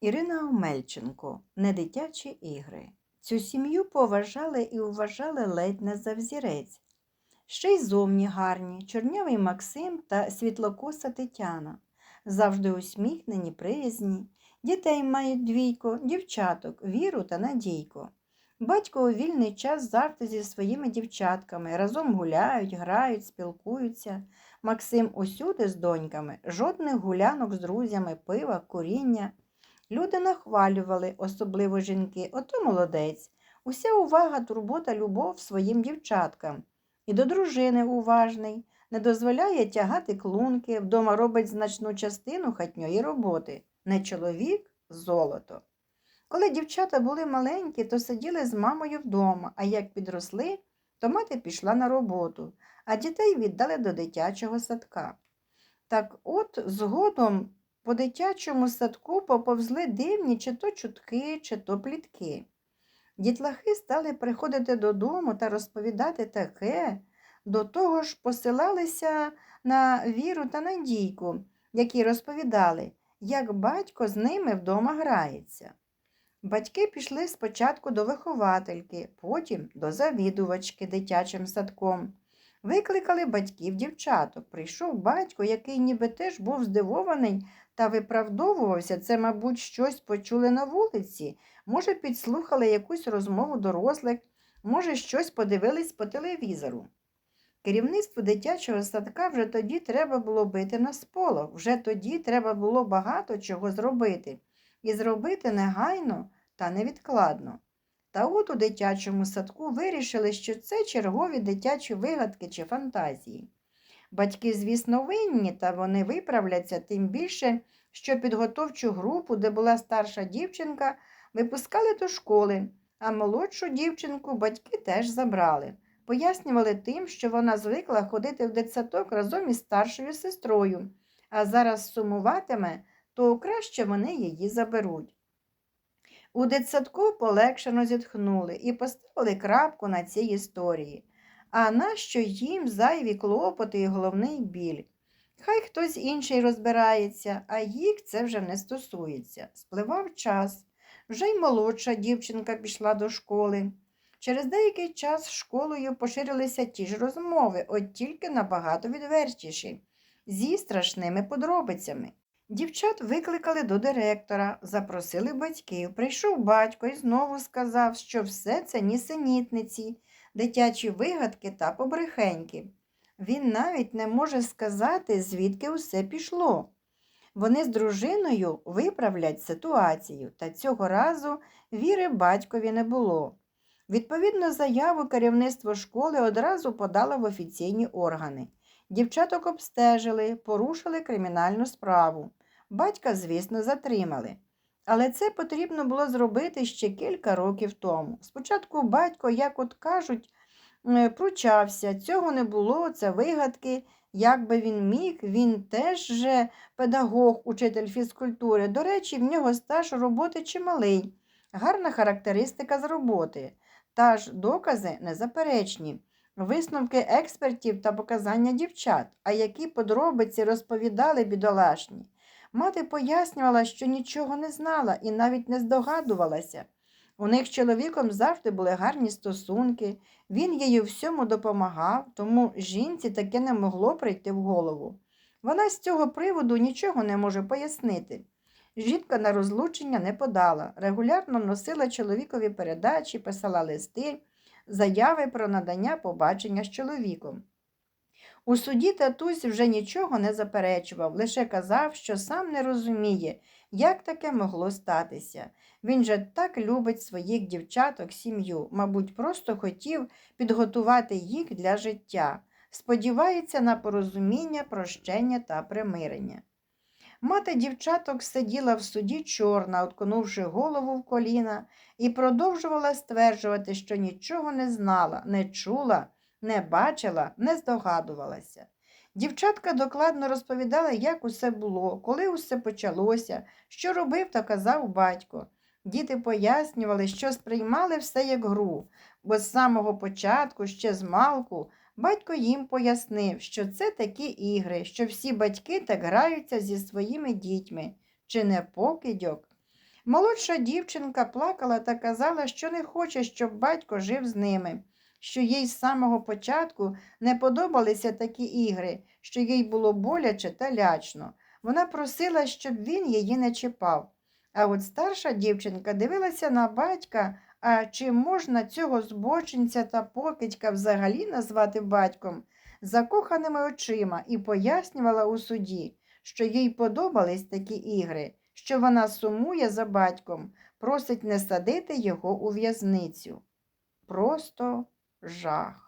Ірина Омельченко Недитячі ігри. Цю сім'ю поважали і вважали ледь не за взірець. Ще й зовні гарні, чорнявий Максим та світлокоса Тетяна. Завжди усміхнені, приязні. Дітей мають двійко, дівчаток, віру та надійко. Батько у вільний час завжди зі своїми дівчатками разом гуляють, грають, спілкуються. Максим усюди з доньками, жодних гулянок з друзями, пива, куріння. Люди нахвалювали, особливо жінки, ото молодець. Уся увага, турбота, любов своїм дівчаткам. І до дружини уважний, не дозволяє тягати клунки, вдома робить значну частину хатньої роботи. Не чоловік золото. Коли дівчата були маленькі, то сиділи з мамою вдома, а як підросли, то мати пішла на роботу, а дітей віддали до дитячого садка. Так от згодом по дитячому садку поповзли дивні чи то чутки, чи то плітки. Дітлахи стали приходити додому та розповідати таке, до того ж посилалися на віру та надійку, які розповідали, як батько з ними вдома грається. Батьки пішли спочатку до виховательки, потім до завідувачки дитячим садком. Викликали батьків дівчаток. Прийшов батько, який ніби теж був здивований та виправдовувався. Це, мабуть, щось почули на вулиці, може, підслухали якусь розмову дорослих, може, щось подивились по телевізору. Керівництву дитячого садка вже тоді треба було бити на сполох, вже тоді треба було багато чого зробити. І зробити негайно та невідкладно. Та от у дитячому садку вирішили, що це чергові дитячі вигадки чи фантазії. Батьки, звісно, винні, та вони виправляться тим більше, що підготовчу групу, де була старша дівчинка, випускали до школи, а молодшу дівчинку батьки теж забрали. Пояснювали тим, що вона звикла ходити в дитсадок разом із старшою сестрою, а зараз сумуватиме, то краще вони її заберуть. У дитсадку полегшено зітхнули і поставили крапку на цій історії. А нащо їм зайві клопоти і головний біль? Хай хтось інший розбирається, а їх це вже не стосується. Спливав час. Вже й молодша дівчинка пішла до школи. Через деякий час школою поширилися ті ж розмови, от тільки набагато відвертіші, зі страшними подробицями. Дівчат викликали до директора, запросили батьків. Прийшов батько і знову сказав, що все це нісенітниці, дитячі вигадки та побрехеньки. Він навіть не може сказати, звідки усе пішло. Вони з дружиною виправлять ситуацію, та цього разу віри батькові не було. Відповідно, заяву керівництво школи одразу подало в офіційні органи. Дівчаток обстежили, порушили кримінальну справу. Батька, звісно, затримали. Але це потрібно було зробити ще кілька років тому. Спочатку батько, як от кажуть, пручався, цього не було, це вигадки. Як би він міг, він теж же педагог, учитель фізкультури. До речі, в нього стаж роботи чималий, гарна характеристика з роботи. Та ж докази незаперечні, висновки експертів та показання дівчат, а які подробиці розповідали бідолашні. Мати пояснювала, що нічого не знала і навіть не здогадувалася. У них з чоловіком завжди були гарні стосунки, він їй всьому допомагав, тому жінці таке не могло прийти в голову. Вона з цього приводу нічого не може пояснити. Жінка на розлучення не подала, регулярно носила чоловікові передачі, писала листи, заяви про надання побачення з чоловіком. У суді татусь вже нічого не заперечував, лише казав, що сам не розуміє, як таке могло статися. Він же так любить своїх дівчаток, сім'ю, мабуть, просто хотів підготувати їх для життя, сподівається на порозуміння, прощення та примирення. Мати дівчаток сиділа в суді чорна, отконувши голову в коліна, і продовжувала стверджувати, що нічого не знала, не чула не бачила, не здогадувалася. Дівчатка докладно розповідала, як усе було, коли усе почалося, що робив та казав батько. Діти пояснювали, що сприймали все як гру, бо з самого початку, ще з малку, батько їм пояснив, що це такі ігри, що всі батьки так граються зі своїми дітьми, чи не покидьок. Молодша дівчинка плакала та казала, що не хоче, щоб батько жив з ними, що їй з самого початку не подобалися такі ігри, що їй було боляче та лячно. Вона просила, щоб він її не чіпав. А от старша дівчинка дивилася на батька, чи можна цього збочинця та покидька взагалі назвати батьком, закоханими очима і пояснювала у суді, що їй подобались такі ігри, що вона сумує за батьком, просить не садити його у в'язницю. Просто жах.